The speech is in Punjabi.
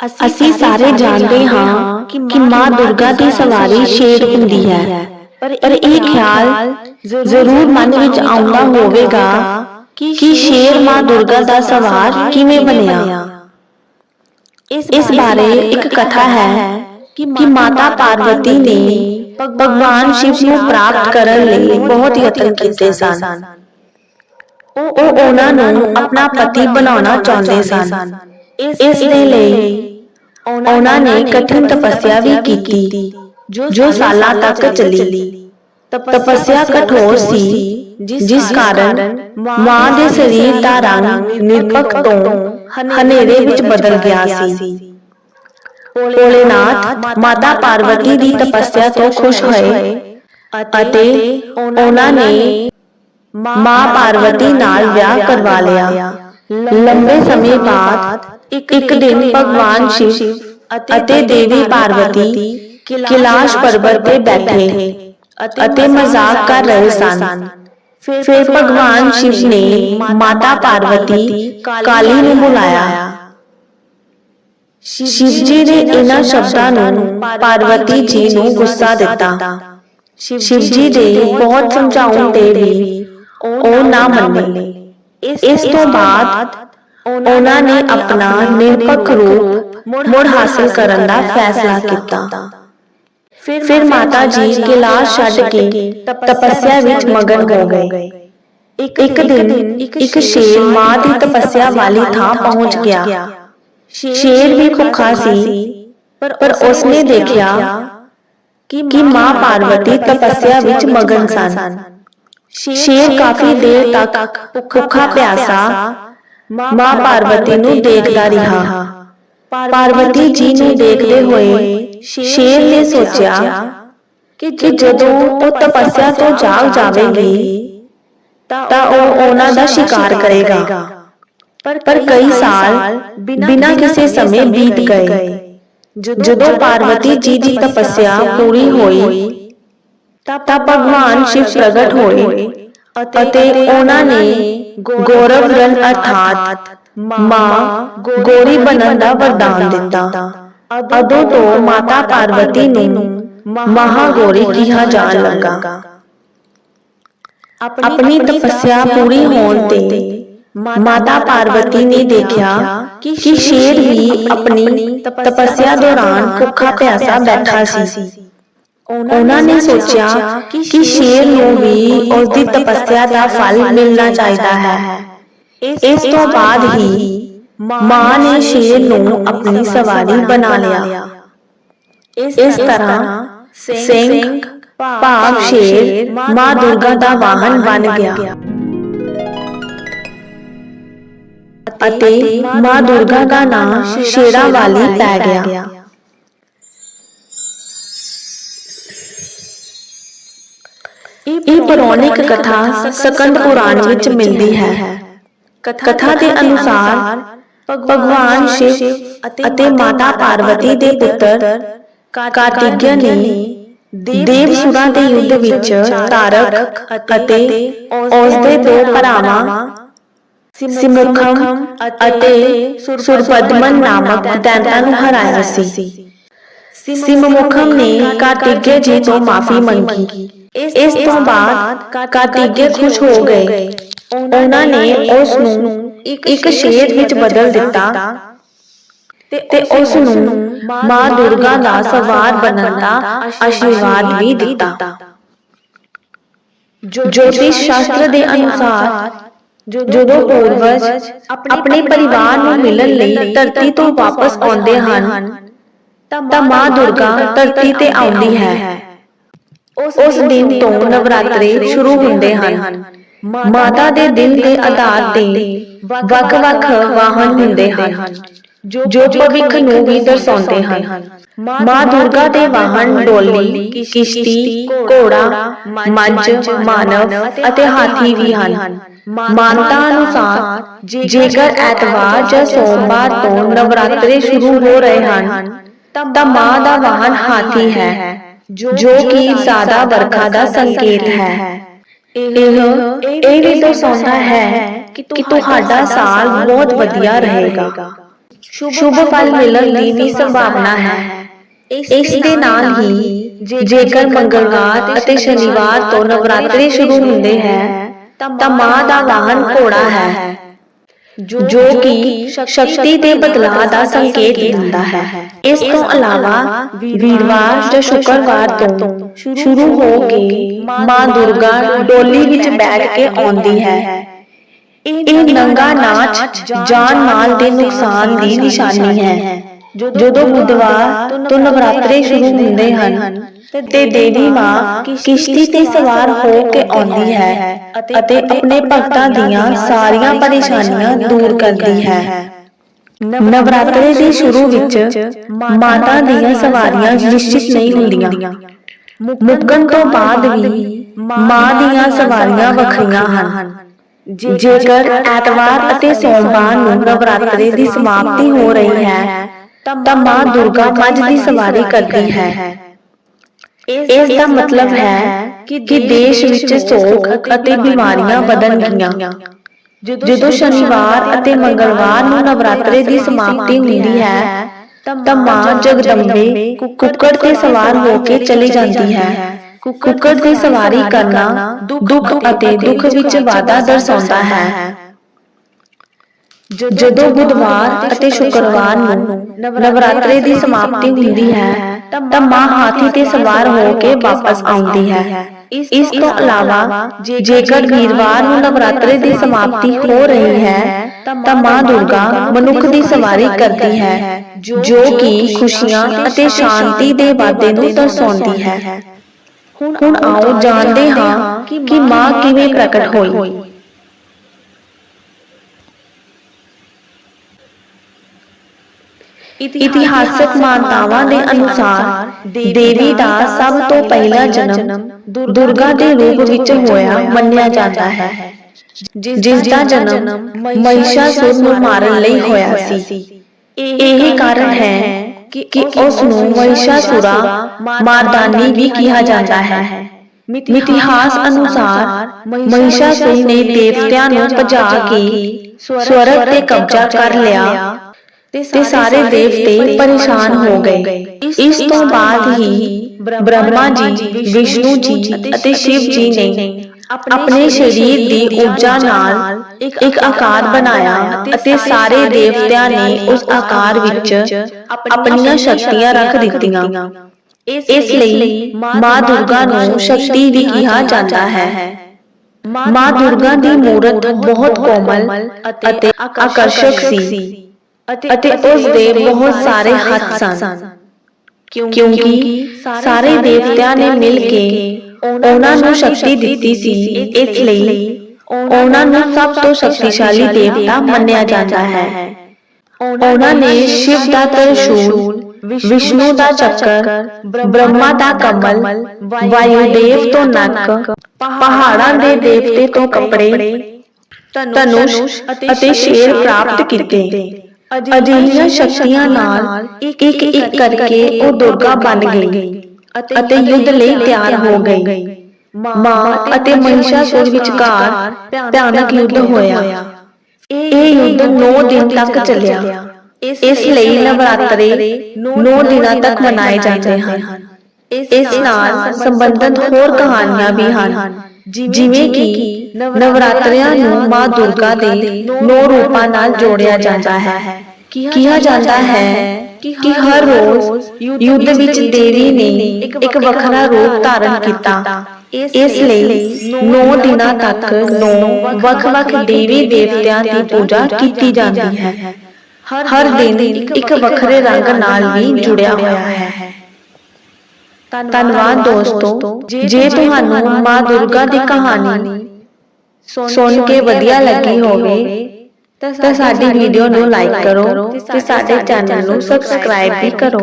ਅਸੀਂ ਸਾਰੇ ਜਾਣਦੇ ਹਾਂ ਕਿ ਮਾਂ ਦੁਰਗਾ ਦੀ ਸਵਾਰੀ ਸ਼ੇਰ ਹੁੰਦੀ ਹੈ। ਪਰ ਇਹ ਖਿਆਲ ਜ਼ਰੂਰ ਮਨ ਵਿੱਚ ਆਉਂਦਾ ਹੋਵੇਗਾ ਕਿ ਸ਼ੇਰ ਮਾਂ ਦੁਰਗਾ ਦਾ ਸਵਾਰ ਕਿਵੇਂ ਬਣਿਆ? ਇਸ ਬਾਰੇ ਇੱਕ ਕਥਾ ਹੈ ਕਿ ਮਾਤਾ ਪਾਰਵਤੀ ਨੇ ਭਗਵਾਨ ਸ਼ਿਵ ਨੂੰ ਪ੍ਰਾਪਤ ਕਰਨ ਲਈ ਬਹੁਤ ਯਤਨ ਕੀਤੇ ਸਨ। ਉਹ ਉਹਨਾਂ ਨੂੰ ਆਪਣਾ ਪਤੀ ਬਣਾਉਣਾ ਚਾਹੁੰਦੇ ਸਨ। ਇਸ ਦੇ ਲਈ ਉਹਨਾਂ ਨੇ ਕਠਿਨ ਤਪੱਸਿਆ ਵੀ ਕੀਤੀ ਜੋ ਸਾਲਾਂ ਤੱਕ ਚੱਲੀ। ਤਪੱਸਿਆ ਕਠੋਰ ਸੀ ਜਿਸ ਕਾਰਨ ਮਾਂ ਦੇ ਸਰੀਰ ਦਾ ਰੰਗ ਨਿਰਪੱਖ ਤੋਂ ਹਨੇਰੇ ਵਿੱਚ ਬਦਲ ਗਿਆ ਸੀ। ਭੋਲੇਨਾਥ ਮਾਤਾ ਪਾਰਵਤੀ ਦੀ ਤਪੱਸਿਆ ਤੋਂ ਖੁਸ਼ ਹੋਏ ਅਤੇ ਉਹਨਾਂ ਨੇ ਮਾਂ ਪਾਰਵਤੀ ਨਾਲ ਵਿਆਹ ਕਰਵਾ ਲਿਆ। ਲੰਬੇ ਸਮੇਂ ਬਾਅਦ ਇੱਕ ਦਿਨ ਭਗਵਾਨ ਸ਼ਿਵ ਅਤੇ ਦੇਵੀ ਪਾਰਵਤੀ ਕਿਲਾਸ਼ ਪਰਬਤ ਤੇ ਬੈਠੇ ਅਤੇ ਮਜ਼ਾਕ ਕਰ ਰਹੇ ਸਨ। ਫਿਰ ਭਗਵਾਨ ਸ਼ਿਵ ਨੇ ਮਾਤਾ ਪਾਰਵਤੀ ਕਾਲੀ ਨੂੰ ਬੁਲਾਇਆ। ਸ਼ਿਵ ਜੀ ਨੇ ਇਹਨਾਂ ਸ਼ਬਦਾਂ ਨੂੰ ਪਾਰਵਤੀ ਜੀ ਨੂੰ ਗੁੱਸਾ ਦਿੱਤਾ। ਸ਼ਿਵ ਜੀ ਦੇ ਬਹੁਤ ਸਮਝਾਉਣ ਤੇ ਵੀ ਉਹ ਨਾ ਮੰਨੇ। ਇਸ ਤੋਂ ਬਾਅਦ ਉਹਨਾਂ ਨੇ ਆਪਣਾ ਨਿਰਪੱਖ ਰੂਪ ਮੁੜ ਹਾਸਲ ਕਰਨ ਦਾ ਫੈਸਲਾ ਕੀਤਾ। ਫਿਰ ਮਾਤਾ ਜੀ ਕਿਲਾਸ਼ ਛੱਡ ਕੇ ਤਪੱਸਿਆ ਵਿੱਚ ਮਗਨ ਹੋ ਗਏ। ਇੱਕ ਦਿਨ ਇੱਕ ਸ਼ੇਰ ਮਾਂ ਦੀ ਤਪੱਸਿਆ ਵਾਲੀ ਥਾਂ ਪਹੁੰਚ ਗਿਆ। ਸ਼ੇਰ ਵੀ ਭੁੱਖਾ ਸੀ। ਪਰ ਉਸਨੇ ਦੇਖਿਆ ਕਿ ਮਾਂ ਪਾਰਵਤੀ ਤਪੱਸਿਆ ਵਿੱਚ ਮਗਨ ਸਨ। ਸ਼ੇਰ ਕਾਫੀ ਦੇਰ ਤੱਕ ਭੁੱਖਾ ਪਿਆਸਾ ਮਾਂ ਪਾਰਵਤੀ ਨੂੰ ਦੇਖਦਾ ਰਿਹਾ। ਪਾਰਵਤੀ ਜੀ ਨੂੰ ਦੇਖਦੇ ਹੋਏ ਸ਼ੇਰ ਨੇ ਸੋਚਿਆ ਕਿ ਜਦੋਂ ਉਹ ਤਪੱਸਿਆ ਤੋਂ ਜਾਗ ਜਾਵੇਗੀ ਤਾਂ ਉਹ ਉਹਨਾਂ ਦਾ ਸ਼ਿਕਾਰ ਕਰੇਗਾ। ਪਰ ਕਈ ਸਾਲ ਬਿਨਾਂ ਕਿਸੇ ਸਮੇਂ ਬੀਤ ਗਏ। ਜਦੋਂ ਪਾਰਵਤੀ ਜੀ ਦੀ ਤਪੱਸਿਆ ਪੂਰੀ ਹੋਈ ਤਾਂ ਭਗਵਾਨ ਸ਼ਿਵ ਪ੍ਰਗਟ ਹੋਏ ਅਤੇ ਉਹਨਾਂ ਨੇ ਗੌਰਵ ਰਨ ਅਰਥਾਤ ਮਾਂ ਗੋਰੀ ਬਣਨ ਦਾ ਵਰਦਾਨ ਦਿੱਤਾ ਅਦੋਂ ਤੋਂ ਮਾਤਾ ਪਾਰਵਤੀ ਨੂੰ ਮਹਾਗੋਰੀ ਕਿਹਾ ਜਾਣ ਲੱਗਾ ਆਪਣੀ ਤਪੱਸਿਆ ਪੂਰੀ ਹੋਣ ਤੇ ਮਾਤਾ ਪਾਰਵਤੀ ਨੇ ਦੇਖਿਆ ਕਿ ਸ਼ੇਰ ਵੀ ਆਪਣੀ ਤਪੱਸਿਆ ਦੌਰਾਨ ਭੁੱਖਾ ਪਿਆਸਾ ਬੈਠਾ ਸੀ ਉਹਨਾਂ ਨੇ ਸੋਚਿਆ ਕਿ ਸ਼ੇਰ ਨੂੰ ਵੀ ਉਸ ਦੀ ਤਪੱਸਿਆ ਦਾ ਫਲ ਮਿਲਣਾ ਚਾਹੀਦਾ ਹੈ। ਇਸ ਤੋਂ ਬਾਅਦ ਹੀ ਮਾਂ ਨੇ ਸ਼ੇਰ ਨੂੰ ਆਪਣੀ ਸਵਾਰੀ ਬਣਾ ਲਿਆ। ਇਸ ਤਰ੍ਹਾਂ ਸਿੰਘ ਭਾਵ ਸ਼ੇਰ ਮਾਂ ਦੁਰਗਾ ਦਾ ਵਾਹਨ ਬਣ ਗਿਆ। ਅਤੇ ਮਾਂ ਦੁਰਗਾ ਦਾ ਨਾਮ ਸ਼ੇਰਾਂ ਵਾਲੀ ਪੈ ਗਿਆ। ਇਹ ਪੌਰਾਣਿਕ ਕਥਾ ਸਕੰਦ ਪੁਰਾਣ ਵਿੱਚ ਮਿਲਦੀ ਹੈ। ਕਥਾ ਦੇ ਅਨੁਸਾਰ ਭਗਵਾਨ ਸ਼ਿਵ ਅਤੇ ਮਾਤਾ ਪਾਰਵਤੀ ਦੇ ਪੁੱਤਰ ਕਾਰਤਿਕਯ ਨੇ ਦੇਵਸੁਰਾਂ ਦੇ ਯੁੱਧ ਵਿੱਚ ਤਾਰਕ ਅਤੇ ਉਸ ਦੇ ਦੋ ਭਰਾਵਾਂ ਸਿਮੁਖਮ ਅਤੇ ਸੁਰਪਦਮਨ ਨਾਮਕ ਦੈਂਤਾਂ ਨੂੰ ਹਰਾਇਆ ਸੀ। ਸਿਮਮੁਖਮ ਨੇ ਕਾਰਤਿਕਯ ਜੀ ਤੋਂ ਮਾਫੀ ਮੰਗੀ। ਇਸ ਤੋਂ ਬਾਅਦ ਕਾਰਤਿਕਯ ਖੁਸ਼ ਹੋ ਗਏ। ਉਹਨਾਂ ਨੇ ਉਸ ਨੂੰ ਇੱਕ ਸ਼ੇਰ ਵਿੱਚ ਬਦਲ ਦਿੱਤਾ। ਤੇ ਉਸ ਨੂੰ ਮਾਂ ਦੁਰਗਾ ਦਾ ਸਵਾਰ ਬਣਨ ਦਾ ਆਸ਼ੀਰਵਾਦ ਵੀ ਦਿੱਤਾ। ਜੋਤਿਸ਼ ਸ਼ਾਸਤਰ ਦੇ ਅਨੁਸਾਰ ਜਦੋਂ ਪੂਰਵਜ ਆਪਣੇ ਪਰਿਵਾਰ ਨੂੰ ਮਿਲਣ ਲਈ ਧਰਤੀ ਤੋਂ ਵਾਪਸ ਆਉਂਦੇ ਹਨ ਤਾਂ ਮਾਂ ਦੁਰਗਾ ਧਰਤੀ ਤੇ ਆਉਂਦੀ ਹੈ। ਉਸ ਦਿਨ ਤੋਂ ਨਵਰਾਤਰੇ ਸ਼ੁਰੂ ਹੁੰਦੇ ਹਨ। ਮਾਤਾ ਦੇ ਦਿਨ ਦੇ ਆਧਾਰ ਤੇ ਵੱਖ-ਵੱਖ ਵਾਹਨ ਹੁੰਦੇ ਹਨ ਜੋ ਭਵਿੱਖ ਨੂੰ ਵੀ ਦਰਸਾਉਂਦੇ ਹਨ। ਮਾਂ ਦੁਰਗਾ ਦੇ ਵਾਹਨ ਡੋਲੀ ਕਿਸ਼ਤੀ ਘੋੜਾ ਮੱਝ ਮਾਨਵ ਅਤੇ ਹਾਥੀ ਵੀ ਹਨ। ਮਾਨਤਾ ਅਨੁਸਾਰ ਜੇਕਰ ਐਤਵਾਰ ਜਾਂ ਸੋਮਵਾਰ ਤੋਂ ਨਵਰਾਤਰੇ ਸ਼ੁਰੂ ਹੋ ਰਹੇ ਹਨ ਤਾਂ ਮਾਂ ਦਾ ਵਾਹਨ ਹਾਥੀ ਹੈ। ਜੋ ਕਿ ਜ਼ਿਆਦਾ ਵਰਖਾ ਦਾ ਸੰਕੇਤ ਹੈ। ਇਹ ਇਹ ਵੀ ਦਰਸਾਉਂਦਾ ਹੈ ਕਿ ਤੁਹਾਡਾ ਸਾਲ ਬਹੁਤ ਵਧੀਆ ਰਹੇਗਾ। ਸ਼ੁਭ ਫਲ ਮਿਲਣ ਦੀ ਵੀ ਸੰਭਾਵਨਾ ਹੈ। ਇਸ ਦੇ ਨਾਲ ਹੀ ਜੇਕਰ ਮੰਗਲਵਾਰ ਅਤੇ ਸ਼ਨੀਵਾਰ ਤੋਂ ਨਵਰਾਤਰੀ ਸ਼ੁਰੂ ਹੁੰਦੇ ਹੈ ਤਾਂ ਮਾਂ ਦਾ ਵਾਹਨ ਘੋੜਾ ਹੈ। ਜੋ ਕਿ ਸ਼ਕਤੀ ਦੇ ਬਦਲਾਅ ਦਾ ਸੰਕੇਤ ਦਿੰਦਾ ਹੈ। ਇਸ ਤੋਂ ਇਲਾਵਾ ਵੀਰਵਾਰ ਜਾਂ ਸ਼ੁੱਕਰਵਾਰ ਤੋਂ ਸ਼ੁਰੂ ਹੋ ਕੇ ਮਾਂ ਦੁਰਗਾ ਡੋਲੀ ਵਿੱਚ ਬੈਠ ਕੇ ਆਉਂਦੀ ਹੈ। ਇਹ ਨੰਗਾ ਨਾਚ ਜਾਨ ਮਾਲ ਦੇ ਨੁਕਸਾਨ ਦੀ ਨਿਸ਼ਾਨੀ ਹੈ। ਜਦੋਂ ਬੁੱਧਵਾਰ ਤੋਂ ਨਵਰਾਤਰੇ ਸ਼ੁਰੂ ਹੁੰਦੇ ਹਨ ਤੇ ਦੇਵੀ ਮਾਂ ਕਿਸ਼ਤੀ ਤੇ ਸਵਾਰ ਹੋ ਕੇ ਆਉਂਦੀ ਹੈ ਅਤੇ ਆਪਣੇ ਭਗਤਾਂ ਦੀਆਂ ਸਾਰੀਆਂ ਪਰੇਸ਼ਾਨੀਆਂ ਦੂਰ ਕਰਦੀ ਹੈ। ਨਵਰਾਤਰੇ ਦੇ ਸ਼ੁਰੂ ਵਿੱਚ ਮਾਤਾ ਦੀਆਂ ਸਵਾਰੀਆਂ ਨਿਸ਼ਚਿਤ ਨਹੀਂ ਹੁੰਦੀਆਂ। ਮੁੱਕਣ ਤੋਂ ਬਾਅਦ ਵੀ ਮਾਂ ਦੀਆਂ ਸਵਾਰੀਆਂ ਵੱਖਰੀਆਂ ਹਨ। ਜੇਕਰ ਐਤਵਾਰ ਅਤੇ ਸੋਮਵਾਰ ਨੂੰ ਨਵਰਾਤਰੇ ਦੀ ਸਮਾਪਤੀ ਹੋ ਰਹੀ ਹੈ, ਤਾਂ ਮਾਂ ਦੁਰਗਾ ਮੱਝ ਦੀ ਸਵਾਰੀ ਕਰਦੀ ਹੈ। ਇਸ ਦਾ ਮਤਲਬ ਹੈ ਕਿ ਦੇਸ਼ ਵਿੱਚ ਸੋਗ ਅਤੇ ਬਿਮਾਰੀਆਂ ਵਧਣਗੀਆਂ ਜਦੋਂ ਸ਼ਨੀਵਾਰ ਅਤੇ ਮੰਗਲਵਾਰ ਨੂੰ ਨਵਰਾਤਰੇ ਦੀ ਸਮਾਪਤੀ ਹੁੰਦੀ ਹੈ ਤਾਂ ਮਾਂ ਜਗਦੰਬੇ ਕੁੱਕੜ ਤੇ ਸਵਾਰ ਹੋ ਕੇ ਚਲੀ ਜਾਂਦੀ ਹੈ। ਕੁੱਕੜ ਦੀ ਸਵਾਰੀ ਕਰਨਾ ਦੁੱਖ ਅਤੇ ਦੁੱਖ ਵਿੱਚ ਵਾਧਾ ਦਰਸਾਉਂਦਾ ਹੈ। ਜਦੋਂ ਬੁੱਧਵਾਰ ਅਤੇ ਸ਼ੁੱਕਰਵਾਰ ਨੂੰ ਨਵਰਾਤਰੇ ਦੀ ਸਮਾਪਤੀ ਹੁੰਦੀ ਹੈ। ਤਾਂ ਮਾਂ ਹਾਥੀ ਤੇ ਸਵਾਰ ਹੋ ਕੇ ਵਾਪਸ ਆਉਂਦੀ ਹੈ। ਇਸ ਤੋਂ ਇਲਾਵਾ, ਜੇਕਰ ਵੀਰਵਾਰ ਨੂੰ ਨਵਰਾਤਰੇ ਦੀ ਸਮਾਪਤੀ ਹੋ ਰਹੀ ਹੈ, ਤਾਂ ਮਾਂ ਦੁਰਗਾ ਮਨੁੱਖ ਦੀ ਸਵਾਰੀ ਕਰਦੀ ਹੈ, ਜੋ ਕਿ ਖੁਸ਼ੀਆਂ ਅਤੇ ਸ਼ਾਂਤੀ ਦੇ ਵਾਧੇ ਨੂੰ ਦਰਸਾਉਂਦੀ ਹੈ। ਹੁਣ ਆਓ ਜਾਣਦੇ ਹਾਂ ਕਿ ਮਾਂ ਕਿਵੇਂ ਪ੍ਰਗਟ ਹੋਈ। ਇਤਿਹਾਸਕ ਮਾਨਤਾਵਾਂ ਦੇ ਅਨੁਸਾਰ ਦੇਵੀ ਦਾ ਸਭ ਤੋਂ ਪਹਿਲਾ ਜਨਮ ਦੁਰਗਾ ਦੇ ਰੂਪ ਵਿੱਚ ਹੋਇਆ ਮੰਨਿਆ ਜਾਂਦਾ ਹੈ, ਜਿਸ ਦਾ ਜਨਮ ਮਹਿਸ਼ਾਸੁਰ ਨੂੰ ਮਾਰਨ ਲਈ ਹੋਇਆ ਸੀ। ਇਹ ਕਾਰਨ ਹੈ ਕਿ ਉਸ ਨੂੰ ਮਹਿਸ਼ਾਸੁਰਾ ਮਾਰਦਾਨੀ ਵੀ ਕਿਹਾ ਜਾਂਦਾ ਹੈ। ਮਿਥਿਹਾਸ ਅਨੁਸਾਰ ਮਹਿਸ਼ਾਸੁਰ ਨੇ ਦੇਵਤਿਆਂ ਨੂੰ ਭਜਾ ਕੇ ਸਵਰਗ ਤੇ ਕਬਜ਼ਾ ਕਰ ਲਿਆ ਤੇ ਸਾਰੇ ਦੇਵਤੇ ਪਰੇਸ਼ਾਨ ਹੋ ਗਏ। ਇਸ ਤੋਂ ਬਾਅਦ ਹੀ ਬ੍ਰਹਮਾ ਜੀ ਵਿਸ਼ਨੂੰ ਜੀ ਅਤੇ ਸ਼ਿਵ ਜੀ ਨੇ ਆਪਣੇ ਸਰੀਰ ਦੀ ਊਰਜਾ ਨਾਲ ਇੱਕ ਆਕਾਰ ਬਣਾਇਆ ਅਤੇ ਸਾਰੇ ਦੇਵਤਿਆਂ ਨੇ ਉਸ ਆਕਾਰ ਵਿੱਚ ਆਪਣੀਆਂ ਸ਼ਕਤੀਆਂ ਰੱਖ ਦਿੱਤੀਆਂ। ਇਸ ਲਈ ਮਾਂ ਦੁਰਗਾ ਨੂੰ ਸ਼ਕਤੀ ਵੀ ਕਿਹਾ ਜਾਂਦਾ ਹੈ। ਮਾਂ ਦੁਰਗਾ ਦੀ ਮੂਰਤ ਬਹੁਤ ਕੋਮਲ ਅਤੇ ਆਕਰਸ਼ਕ ਸੀ। ਅਤੇ ਉਸ ਦੇ ਬਹੁਤ ਸਾਰੇ ਹੱਥ ਸਨ। ਕਿਉਂਕਿ ਸਾਰੇ ਦੇਵਤਿਆਂ ਨੇ ਮਿਲ ਕੇ ਉਹਨਾਂ ਨੂੰ ਸ਼ਕਤੀ ਦਿੱਤੀ ਸੀ। ਇਸ ਲਈ ਉਹਨਾਂ ਨੂੰ ਸਭ ਤੋਂ ਸ਼ਕਤੀਸ਼ਾਲੀ ਦੇਵਤਾ ਮੰਨਿਆ ਜਾਂਦਾ ਹੈ। ਉਹਨਾਂ ਨੇ ਸ਼ਿਵ ਦਾ ਤਰਸ਼ੂਲ ਵਿਸ਼ਨੂੰ ਦਾ ਚੱਕਰ ਬ੍ਰਹਮਾ ਦਾ ਕਮਲ ਵਾਯੂਦੇਵ ਤੋਂ ਨੱਕ ਪਹਾੜਾਂ ਦੇ ਦੇਵਤੇ ਤੋਂ ਕੱਪੜੇ ਧਨੁਸ਼ ਅਤੇ ਸ਼ੇਰ ਪ੍ਰਾਪਤ ਕੀਤੇ। ਅਜਿਹੀਆਂ ਸ਼ਕਤੀਆਂ ਨਾਲ ਇੱਕ ਇੱਕ ਕਰਕੇ ਉਹ ਦੁਰਗਾ ਬਣ ਗਈ ਅਤੇ ਯੁੱਧ ਲਈ ਤਿਆਰ ਹੋ ਗਈ। ਮਾਂ ਅਤੇ ਮਹਿਸ਼ਾਸੁਰ ਵਿਚਕਾਰ ਭਿਆਨਕ ਯੁੱਧ ਹੋਇਆ। ਇਹ ਯੁੱਧ 9 ਦਿਨ ਤੱਕ ਚੱਲਿਆ। ਇਸ ਲਈ ਨਵਰਾਤਰੇ 9 ਦਿਨਾਂ ਤੱਕ ਮਨਾਏ ਜਾਂਦੇ ਹਨ। ਇਸ ਨਾਲ ਸੰਬੰਧਿਤ ਹੋਰ ਕਹਾਣੀਆਂ ਵੀ ਹਨ। ਜਿਵੇਂ ਕਿ ਨਵਰਾਤਰਿਆਂ ਨੂੰ ਮਾਂ ਦੁਰਗਾ ਦੇ 9 ਰੂਪਾਂ ਨਾਲ ਜੋੜਿਆ ਜਾਂਦਾ ਹੈ। ਕਿਹਾ ਜਾਂਦਾ ਹੈ ਕਿ ਹਰ ਰੋਜ਼ ਯੁੱਧ ਵਿੱਚ ਦੇਵੀ ਨੇ ਇੱਕ ਵੱਖਰਾ ਰੂਪ ਧਾਰਨ ਕੀਤਾ। ਇਸ ਲਈ 9 ਦਿਨਾਂ ਤੱਕ 9 ਵੱਖ-ਵੱਖ ਦੇਵੀ ਦੇਵਤਿਆਂ ਦੀ ਪੂਜਾ ਕੀਤੀ ਜਾਂਦੀ ਹੈ। ਹਰ ਦਿਨ ਇੱਕ ਵੱਖਰੇ ਰੰਗ ਨਾਲ ਵੀ ਜੁੜਿਆ ਹੋਇਆ ਹੈ। ਧੰਨਵਾਦ ਦੋਸਤੋ, ਜੇ ਤੁਹਾਨੂੰ ਮਾਂ ਦੁਰਗਾ ਦੀ ਕਹਾਣੀ ਸੁਣ ਕੇ ਵਧੀਆ ਲੱਗੀ ਹੋਵੇ, ਤਾਂ ਸਾਡੀ ਵੀਡੀਓ ਨੂੰ ਲਾਈਕ ਕਰੋ ਤੇ ਸਾਡੇ ਚੈਨਲ ਨੂੰ ਸਬਸਕ੍ਰਾਈਬ ਵੀ ਕਰੋ।